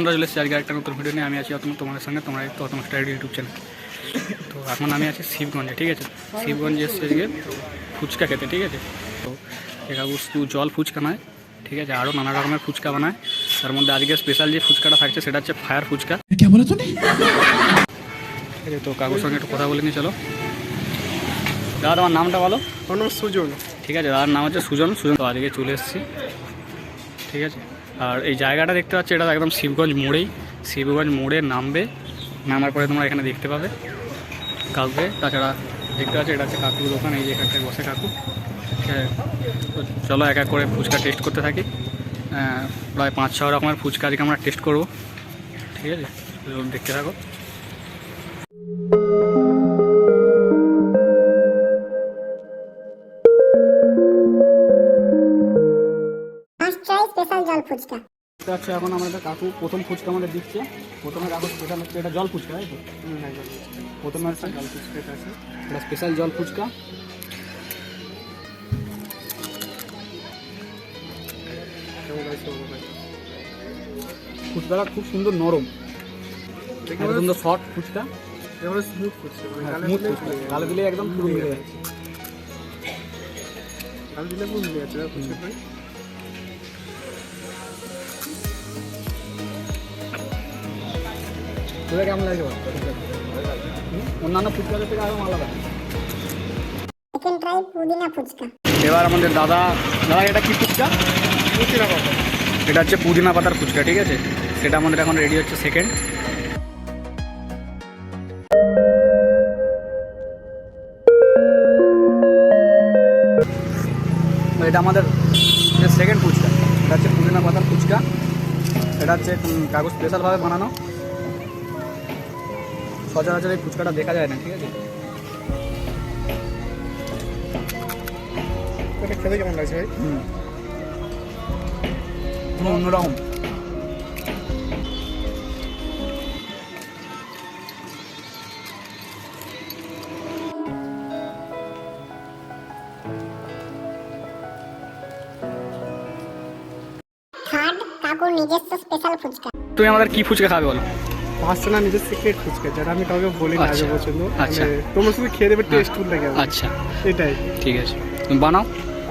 তোমরা চলে আজকে একটা নতুন ভিডিও নিয়ে আমি আছি অতন তোমাদের সঙ্গে তোমরা একটু অতন স্টাইল ইউটিউব চ্যানেল। তো এখন আমি আছি শিবগঞ্জে ঠিক আছে? শিবগঞ্জে এসছি আজকে ফুচকা খেতে ঠিক আছে? তো এটা বস্তু জল ফুচকা নয় ঠিক আছে? আরও নানা রকমের ফুচকা বানায়। তার মধ্যে আজকে স্পেশাল যে ফুচকাটা থাকছে সেটা হচ্ছে ফায়ার ফুচকা। ঠিক আছে তো কাকুর সঙ্গে একটু কথা বলে নিই চলো। দাদা তোমার নামটা বলো? আমার নাম সুজন। ঠিক আছে দাদার নাম হচ্ছে সুজন সুজন। তো আজকে চলে এসেছি। ঠিক আছে? আর এই জায়গাটা দেখতে পাচ্ছি, এটা একদম শিবগঞ্জ মোড়েই। শিবগঞ্জ মোড়ে নামবে। নামার পরে তোমরা এখানে দেখতে পাবে। কাউকে তাছাড়া দেখতে পাচ্ছি, এটা হচ্ছে কাকুর দোকান, এই যে এখানটায় বসে কাকু। চলো এক এক করে ফুচকা টেস্ট করতে থাকি। প্রায় পাঁচ ছ রকমের ফুচকা আজকে আমরা টেস্ট করব। ঠিক আছে? দেখতে থাকো। ফার্স্ট ট্রাই স্পেশাল জল ফুচকা। এটা হচ্ছে এখন আমাদের কাকু প্রথম ফুচকা আমাদের দিচ্ছে। প্রথমে কাকু স্পেশাল হচ্ছে এটা জল ফুচকা তাই তো? প্রথমে হচ্ছে জল ফুচকা এটা আছে। এটা স্পেশাল জল ফুচকা। ফুচকাটা খুব সুন্দর নরম। একদম সুন্দর শর্ট ফুচকা। এবারে স্মুথ করছে মানে হ্যাঁ, ফুচকা। গালে দিলে একদম পুরো মিলে যাচ্ছে গালে দিলে পুরো মিলে যাচ্ছে ফুচকা তোদের কেমন লাগে অন্যান্য ফুচকাদের থেকে আরও আলাদা। সেকেন্ড ট্রাই পুদিনা ফুচকা। এবার আমাদের দাদা দাদা এটা কি ফুচকা? পুদিনা পাতা। এটা হচ্ছে পুদিনা পাতার ফুচকা ঠিক আছে? সেটা আমাদের এখন রেডি হচ্ছে সেকেন্ড এটা আমাদের সেকেন্ড ফুচকা এটা হচ্ছে পুদিনা পাতার ফুচকা। এটা হচ্ছে কাগজ স্পেশালভাবে বানানো। সচরাচর এই ফুচকাটা দেখা যায় না ঠিক আছে? এটা খেতে কেমন লাগছে ভাই? হুম। অন্যরকম। তুমি আমাদের কি ফুচকা খাবে বলো? পাঁচটা নিজের সিক্রেট ফুচকা যেটা আমি কাউকে বলি না আগে আচ্ছা, আচ্ছা। মানে তোমরা শুধু খেয়ে দেবে টেস্ট ফুল লাগে আচ্ছা। এটাই। ঠিক আছে। তুমি বানাও।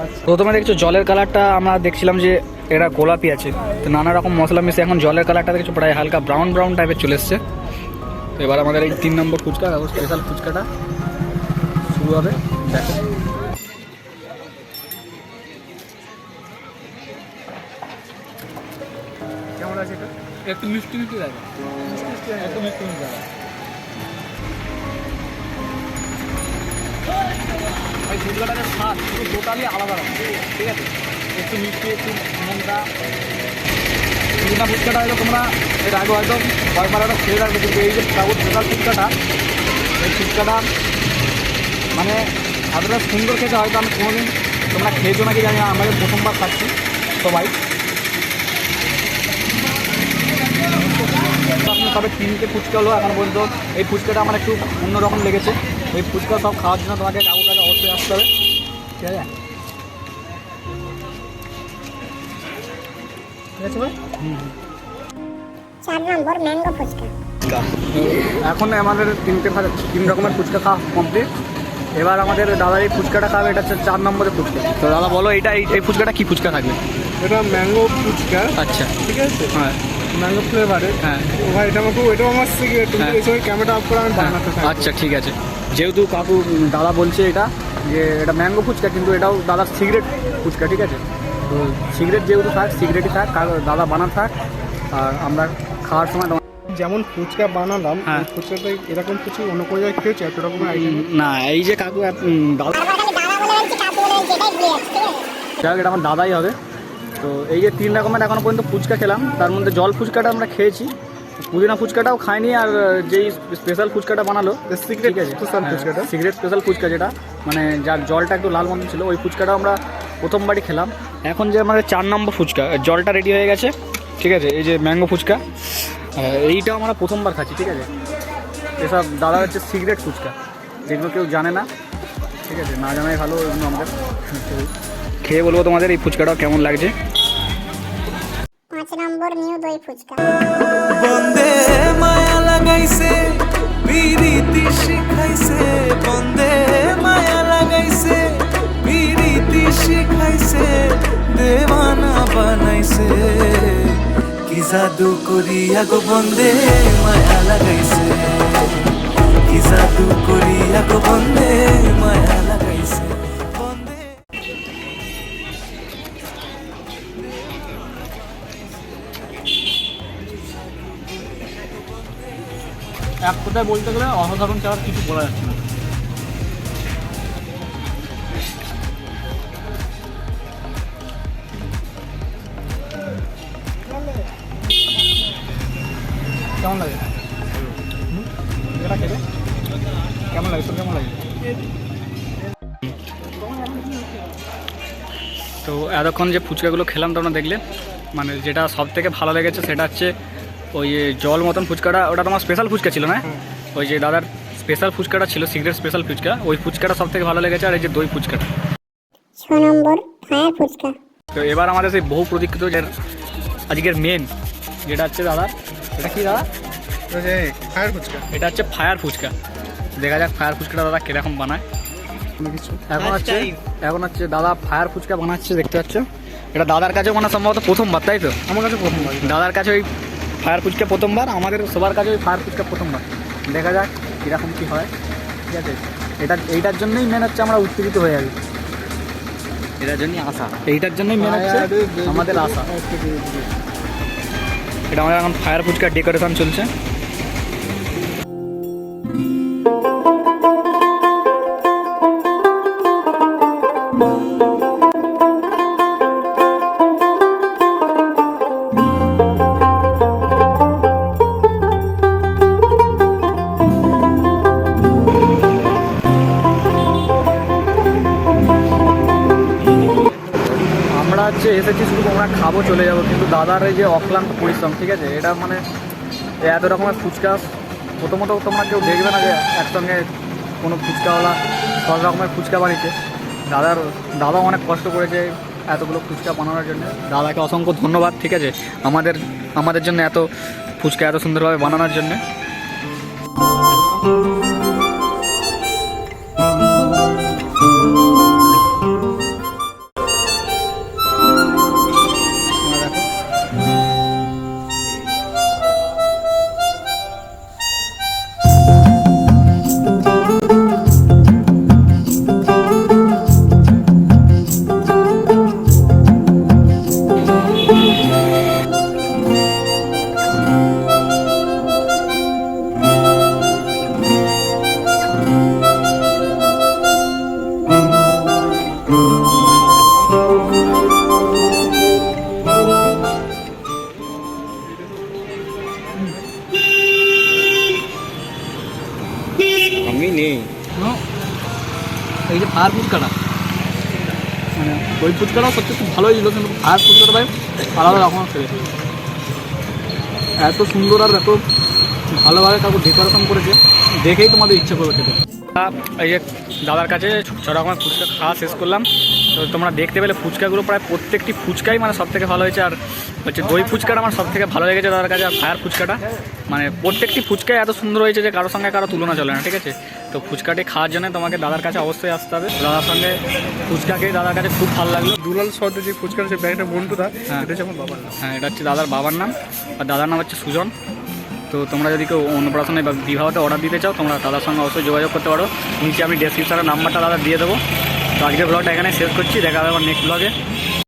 আচ্ছা। প্রথমে দেখছ জলের কালারটা আমরা দেখছিলাম যে এটা গোলাপি আছে। তো নানা রকম মশলা মিশে এখন জলের কালারটা দেখছ প্রায় হালকা ব্রাউন ব্রাউন টাইপের চলে এসছে। এবার আমাদের এই তিন নম্বর ফুচকা স্পেশাল ফুচকাটা শুরু হবে। দেখো। একটু মিষ্টি মিষ্টি লাগে। একটু মিষ্টি মিষ্টি লাগে। ওই আলাদা ঠিক আছে? একটু মিষ্টি তোমরা খেয়ে এই যে মানে এতটা সুন্দর খেতে হয়তো আমি কোনোদিন তোমরা খেয়েছো নাকি জানি না আমাদের প্রথমবার খাচ্ছি সবাই। তবে তিনটে ফুচকা হলো এখন পর্যন্ত। এই ফুচকাটা আমার একটু অন্যরকম লেগেছে। এই ফুচকা সব খাওয়ার জন্য তোমাকে কাকু কাছে অবশ্যই আসতে হবে। ঠিক আছে? ঠিক আছে ভাই? চার নম্বর ম্যাঙ্গো ফুচকা। এখন আমাদের তিনটে ভাজা তিন রকমের ফুচকা খাওয়া কমপ্লিট এবার আমাদের দাদার এই ফুচকাটা খাবে এটা হচ্ছে চার নম্বরের ফুচকা। তো দাদা বলো এটা এই এই ফুচকাটা কি ফুচকা থাকবে? এটা ম্যাঙ্গো ফুচকা। আচ্ছা। ঠিক আছে? হ্যাঁ। ম্যাঙ্গো ফ্লেভারের হ্যাঁ। ভাই এটা আমাকে এটাও আমার হ্যাঁ। এই সময় ক্যামেরা অফ করে আমি বানাতে থাকি আচ্ছা ঠিক আছে। যেহেতু কাকু দাদা বলছে এটা যে এটা ম্যাঙ্গো ফুচকা কিন্তু এটাও দাদার সিগারেট ফুচকা ঠিক আছে? তো সিগারেট যেহেতু থাক সিগারেটই থাক দাদা বানান থাক আর আমরা খাওয়ার সময় যেমন ফুচকা বানালাম হ্যাঁ। এই ফুচকাটা এরকম কিছু অন্য কোনো জায়গায় খেয়েছি? এত আইটেম না এই যে কাকু দাদা যাই হোক, এটা আমার দাদাই হবে। তো এই যে তিন রকমের এখনও পর্যন্ত ফুচকা খেলাম। তার মধ্যে জল ফুচকাটা আমরা খেয়েছি। পুদিনা ফুচকাটাও খাইনি আর যেই স্পেশাল ফুচকাটা বানালো সিক্রেট ঠিক আছে স্পেশাল ফুচকাটা? সিগারেট স্পেশাল ফুচকা যেটা মানে যার জলটা একটু লাল মতন ছিল ওই ফুচকাটা আমরা প্রথমবারই খেলাম। এখন যে আমাদের চার নম্বর ফুচকা জলটা রেডি হয়ে গেছে ঠিক আছে এই যে ম্যাঙ্গো ফুচকা আহ, এইটা আমরা প্রথমবার খাচ্ছি ঠিক আছে। এসব দাদা হচ্ছে সিগারেট ফুচকা যেগুলো কেউ জানে না ঠিক আছে না জানাই ভালো এগুলো আমাদের। খেয়ে বলব তোমাদের এই ফুচকাটাও কেমন লাগছে? পাঁচ নম্বর নিউ দই ফুচকা। বন্দে মায়া লাগাইছে বিরীতি শিখাইছে। বন্দে মায়া লাগাইছে বিরীতি শিখাইছে দেওয়ানা বানাইছে। কি জাদু করিয়া গো বন্দে মায়া লাগাইছে কি জাদু করিয়া গো বন্দে কথায় বলতে গেলে অসাধারণ চাওয়ার কিছু বলা যাচ্ছে না। কেমন লাগে? কেমন লাগে? তোর কেমন লাগে? তো এতক্ষণ যে ফুচকাগুলো খেলাম তোমরা দেখলে মানে যেটা সব থেকে ভালো লেগেছে সেটা হচ্ছে ওই যে জল মতন ফুচকাটা ওটা তোমার স্পেশাল ফুচকা ছিল না? ওই যে দাদার স্পেশাল ফুচকাটা ছিল সিগারেট স্পেশাল ফুচকা। ওই ফুচকাটা সব থেকে ভালো লেগেছে আর এই যে দই ফুচকাটা। ছ নম্বর ফায়ার ফুচকা। তো এবার আমাদের সেই বহু প্রতীক্ষিত যে আজকের মেন যেটা হচ্ছে দাদা এটা কি দাদা? ওই যে ফায়ার ফুচকা। এটা হচ্ছে ফায়ার ফুচকা। দেখা যাক ফায়ার ফুচকাটা দাদা কীরকম বানায়। এখন হচ্ছে এখন হচ্ছে দাদা ফায়ার ফুচকা বানাচ্ছে দেখতে পাচ্ছ? এটা দাদার কাছেও মানে সম্ভবত প্রথমবার তাই তো? আমার কাছে প্রথম লাগে দাদার কাছে ওই ফায়ার ফুচকা প্রথমবার আমাদের সবার কাছে ওই ফায়ার ফুচকা প্রথমবার। দেখা যাক কীরকম কী হয়। ঠিক আছে? এটা এইটার জন্যই মেন হচ্ছে আমরা উত্তেজিত হয়ে যাবি এটার জন্যই আশা। এইটার জন্যই মেন হচ্ছে আমাদের আশা। এটা আমাদের এখন ফায়ার ফুচকার ডেকোরেশন চলছে। হচ্ছে এসেছি শুধু আমরা খাব, চলে যাব। কিন্তু দাদার এই যে অক্লান্ত পরিশ্রম, ঠিক আছে? এটা মানে এত রকমের ফুচকা, প্রথমত তোমরা কেউ দেখবে না যে একসঙ্গে কোনো ফুচকাওয়ালা সব রকমের ফুচকা বানিয়েছে দাদার, দাদাও অনেক কষ্ট করেছে এতগুলো ফুচকা বানানোর জন্য। দাদাকে অসংখ্য ধন্যবাদ, ঠিক আছে? আমাদের আমাদের জন্য এত ফুচকা এত সুন্দরভাবে বানানোর জন্য। আমি নেই এই যে ফায়ার ফুচকাটা। মানে ওই ফুচকাটাও সত্যি খুব ভালোই ছিল কিন্তু ফায়ার ফুচকাটা ভাই আলাদা রকম খেয়েছে এত সুন্দর আর এত ভালোভাবে কাউকে ডেকোরেশন করেছে দেখেই তোমাদের ইচ্ছে করবে খেতে। এই যে দাদার কাছে ছ রকমের ফুচকা খাওয়া শেষ করলাম। তো তোমরা দেখতে পেলে ফুচকাগুলো প্রায় প্রত্যেকটি ফুচকাই মানে সব থেকে ভালো হয়েছে আর হচ্ছে দই ফুচকাটা আমার সব থেকে ভালো লেগেছে দাদার কাছে আর ফায়ার ফুচকাটা। মানে প্রত্যেকটি ফুচকাই এত সুন্দর হয়েছে যে কারোর সঙ্গে কারও তুলনা চলে না ঠিক আছে? তো ফুচকাটি খাওয়ার জন্য তোমাকে দাদার কাছে অবশ্যই আসতে হবে। দাদার সঙ্গে ফুচকা খেয়ে দাদার কাছে খুব ভালো লাগল। দুলাল সর্দে যে ফুচকার যে ব্যাগটা বন্ধুটা হ্যাঁ। এটা হচ্ছে আমার বাবার নাম। হ্যাঁ এটা হচ্ছে দাদার বাবার নাম। আর দাদার নাম হচ্ছে সুজন। তো তোমরা যদি কেউ অন্নপ্রাশনে বা বিবাহতে অর্ডার দিতে চাও তোমরা দাদার সঙ্গে অবশ্যই যোগাযোগ করতে পারো। নিচে আমি ডেসক্রিপশনে নাম্বারটা দাদা দিয়ে দেবো। তো আজকের ব্লগটা এখানে শেষ করছি। দেখা হবে আমার নেক্সট ব্লগে